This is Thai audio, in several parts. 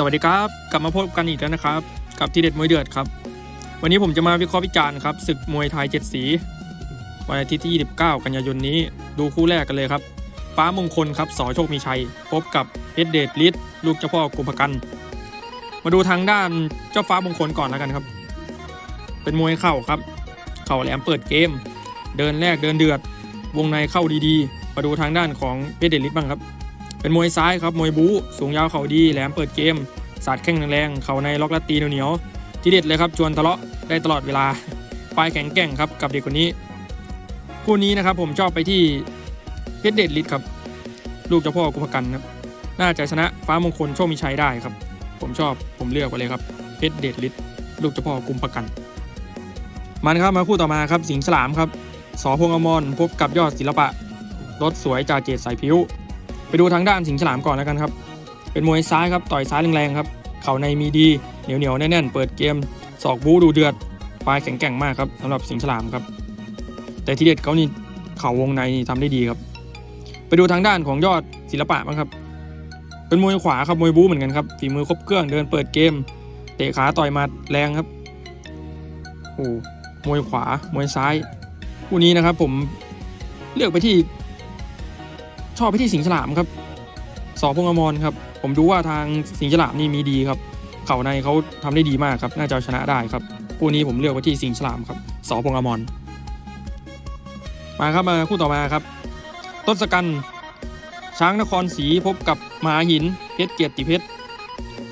สวัสดีครับ กลับมาพบกันอีกแล้วนะครับ กับทีเด็ดมวยเดือดครับ วันนี้ผมจะมาวิเคราะห์วิจารณ์ครับศึกมวยไทยเจ็ดสีวันอาทิตย์ที่ 29 กันยายนนี้ดูคู่แรกกันเลยครับ ฟ้ามงคลครับสอโชคมีชัย พบกับเพชรเดชฤทธิ์ลูกเจ้าพ่อกุมภกัน มาดูทางด้านเจ้าฟ้ามงคลก่อนแล้วกันครับ เป็นมวยเข่าครับ เข่าแหลมเปิดเกม เดินแรกเดินเดือด วงในเข้าดีๆ มาดูทางด้านของเพชรเดชฤทธิ์บ้างครับ เป็นมวยซ้ายครับมวยบู๊สูงยาวเข่าดีแหลมเปิดเกมสาดแข้งแรงๆเข่าในล็อกและตีเหนียวๆที่เด็ดเลยครับชวนทะเลาะได้ตลอดเวลาปลายแข็งแกร่งครับกับเด็กคนนี้คู่นี้นะครับผมชอบไปที่เพชรเดชฤทธิ์ครับ ลูกเจ้าพ่อกุมภกันครับน่าจะชนะฟ้ามงคลโชคมีชัยได้ครับ ผมชอบผมเลือกไปเลยครับเพชรเดชฤทธิ์ลูกเจ้าพ่อกุมภกัน มันครับมาคู่ต่อมาครับสิงห์ฉลามครับสอพงษ์อมรพบกับยอดศิลปะรถสวยจ่าเจตสายพิ้ว ไปดูทางด้านสิงห์ฉลามก่อนแล้วกันครับ เป็นมวยซ้ายครับต่อยซ้ายแรงๆครับ เข่าในมีดีเหนียวเหนียวๆแน่นๆ เปิดเกมศอกบู๊ดูเดือดปลายแข็งแกร่งมากครับสำหรับสิงห์ฉลามครับ แต่ทีเด็ดเขานี่เข่าวงในนี่ทำได้ดีครับ ไปดูทางด้านของยอดศิลปะบ้างครับ เป็นมวยขวาครับมวยบู๊เหมือนกันครับฝีมือครบเครื่องเดินเปิดเกม เตะขาต่อยมาแรงครับโอ้มวยขวามวยซ้ายคู่นี้นะครับผมเลือกไปที่ ชอบไปที่สิงห์ฉลามครับสอพงอมรครับ ผมดูว่าทางสิงห์ฉลามนี่มีดีครับ เข่าในเขาทำได้ดีมากครับ น่าจะชนะได้ครับคู่นี้ผมเลือกไปที่สิงห์ฉลามครับสอพงอมรมาครับมาคู่ต่อมาครับ ต้นสกันช้างนครศรีพบกับมหาหินเพชรเกียรติเพชร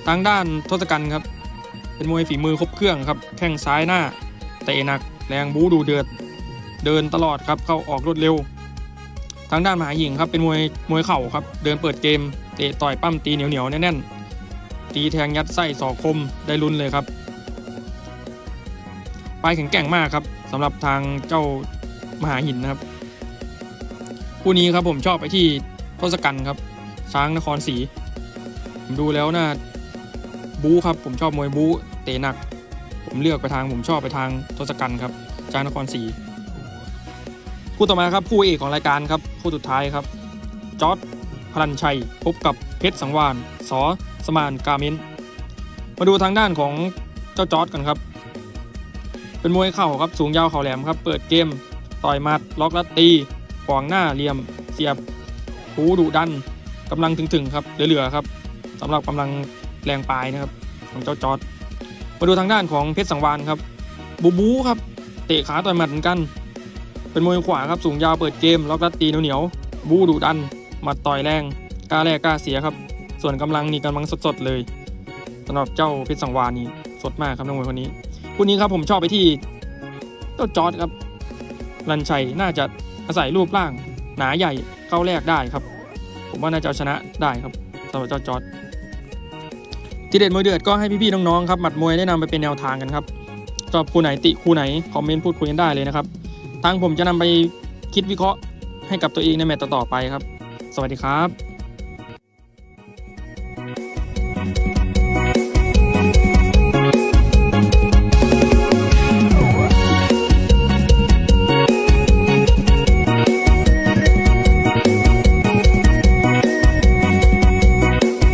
ทางด้านทศกัณฐ์ครับ เป็นมวยฝีมือครบเครื่องครับ แข้งซ้ายหน้าเตะหนัก แรงบูดูเดือด เดินตลอดครับ เข้าออกรวดเร็ว ทางด้านมหาหญิงครับเป็นมวยมวยเข่าครับ เดินเปิดเกมเตะต่อยปั้มตีเหนียวเหนียวแน่นๆตีแทงยัดไส้สอกคมได้ลุ้นเลยครับปลายแข็งแกร่งมากครับสำหรับทางเจ้ามหาหินนะครับคู่นี้ครับผมชอบไปที่ทศกัณฐ์ครับ ช้างนครศรีผมดูแล้วน่าบู๊ครับผมชอบมวยบู๊เตะหนัก ผมเลือกไปทางผมชอบไปทางทศกัณฐ์ครับช้างนครศรี คู่ต่อมาครับคู่เอกของรายการครับคู่สุดท้ายครับจอร์ดพลันชัย พบกับเพชรสังวานสอสมานกาเมนมาดูทางด้านของเจ้าจอร์ดกันครับ เป็นมวยเข่าครับสูงยาวเข่าแหลมครับ เปิดเกมต่อยมัดล็อกและตีขวางหน้าเหลี่ยมเสียบหูดุดันกำลังถึงๆครับเหลือๆครับสำหรับกำลังแรงปลายนะครับของเจ้าจอร์ดมาดูทางด้านของเพชรสังวานครับบูบูครับเตะขาต่อยหมัดเหมือนกัน เป็นมวยขวาครับสูงยาวเปิดเกมล็อกลัดตีเหนียวๆบูดุดันหมัดต่อยแรงกล้าแรกกล้าเสียครับ ส่วนกำลังนี่กำลังสดๆเลยสำหรับเจ้าเพชรสังวานนี่สดมากครับนักมวยคนนี้คู่นี้ครับผมชอบไปที่เจ้าจอร์ดครับรันชัยน่าจะอาศัยรูปร่าง หนาใหญ่เข้าแรกได้ครับ ผมว่าน่าจะเอาชนะได้ครับสำหรับเจ้าจอร์ดทีเด็ดมวยเดือดก็ให้พี่ๆน้องๆครับหมัดมวยแนะนำไปเป็นแนวทางกันครับชอบคู่ไหนติคู่ไหนคอมเมนต์พูดคุยกันได้เลยนะครับ ทางผมจะนำไปคิดวิเคราะห์ให้กับตัวเองในแมตต์ต่อๆไปครับ สวัสดีครับ